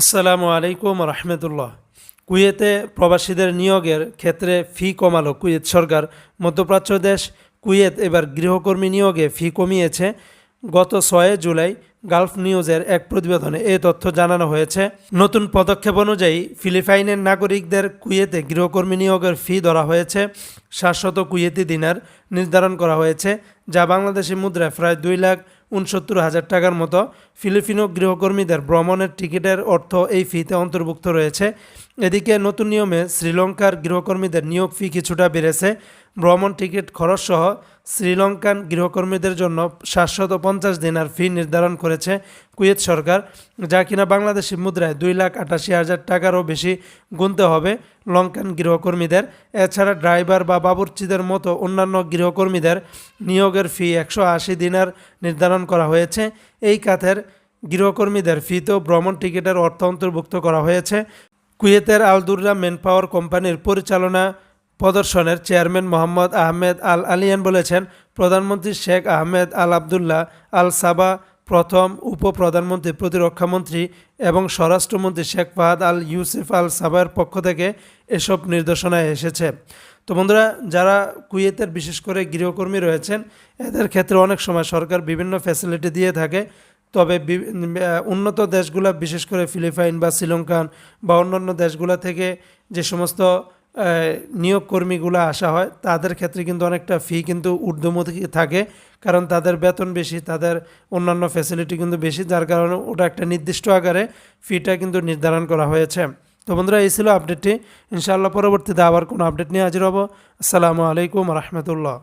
আসসালামু আলাইকুম রহমতুল্লাহ। কুয়েতে প্রবাসীদের নিয়োগের ক্ষেত্রে ফি কমালো কুয়েত সরকার। মধ্যপ্রাচ্য দেশ কুয়েত এবার গৃহকর্মী নিয়োগে ফি কমিয়েছে। গত ছয় জুলাই গালফ নিউজের এক প্রতিবেদনে এ তথ্য জানানো হয়েছে। নতুন পদক্ষেপ অনুযায়ী ফিলিপাইনের নাগরিকদের কুয়েতে গৃহকর্মী নিয়োগের ফি ধরা হয়েছে। সাতশত কুয়েতি দিনার নির্ধারণ করা হয়েছে, যা বাংলাদেশি মুদ্রায় প্রায় দুই লাখ উনসত্তর হাজার টাকার মতো ফিলিপিনো গৃহকর্মীদের ভ্রমণের টিকিটের অর্থ এই ফিতে অন্তর্ভুক্ত রয়েছে। এদিকে নতুন নিয়মে শ্রীলঙ্কার গৃহকর্মীদের নিয়োগ ফি কিছুটা বেড়েছে। ভ্রমণ টিকিট খরচ সহ শ্রীলঙ্কান গৃহকর্মীদের জন্য সাতশত পঞ্চাশ দিনার ফি নির্ধারণ করেছে কুয়েত সরকার, যা কিনা বাংলাদেশি মুদ্রায় দুই লাখ আটাশি হাজার টাকারও বেশি গুনতে হবে লঙ্কান গৃহকর্মীদের। এছাড়া ড্রাইভার বা বাবুর্চিদের মতো অন্যান্য গৃহকর্মীদের নিয়োগের ফি একশো আশি দিনার নির্ধারণ করা হয়েছে। এই খাতের গৃহকর্মীদের ফিতেও ভ্রমণ টিকিটের অর্থ অন্তর্ভুক্ত করা হয়েছে। কুয়েতের আলদুররা ম্যানপাওয়ার কোম্পানির পরিচালনা প্রদর্শনের চেয়ারম্যান মোহাম্মদ আহমেদ আল আলিয়ান বলেছেন, প্রধানমন্ত্রী শেখ আহমেদ আল আবদুল্লাহ আল সাবা প্রথম উপপ্রধানমন্ত্রী প্রতিরক্ষামন্ত্রী এবং স্বরাষ্ট্রমন্ত্রী শেখ ফাহাদ আল ইউসুফ আল সাবার পক্ষ থেকে এসব নির্দেশনায় এসেছে। তো বন্ধুরা, যারা কুয়েতের বিশেষ করে গৃহকর্মী রয়েছেন, এদের ক্ষেত্রে অনেক সময় সরকার বিভিন্ন ফ্যাসিলিটি দিয়ে থাকে। তবে উন্নত দেশগুলা, বিশেষ করে ফিলিপাইন বা শ্রীলঙ্কান বা অন্যান্য দেশগুলা থেকে যে সমস্ত আহ, নিয়োগ কর্মীগুলো আসা হয় তাদের ক্ষেত্রে কিন্তু অনেকটা ফি কিন্তু ঊর্ধ্বমুখী থাকে কারণ তাদের বেতন বেশি তাদের অন্যান্য ফ্যাসিলিটি কিন্তু বেশি যার কারণে ওটা একটা নির্দিষ্ট আকারে ফিটা কিন্তু নির্ধারণ করা হয়েছে। তো বন্ধুরা এই ছিল আপডেটটি ইনশাআল্লাহ পরবর্তীতে আবার কোনো আপডেট নিয়ে হাজির হব। আসসালামু আলাইকুম রহমতুল্লাহ।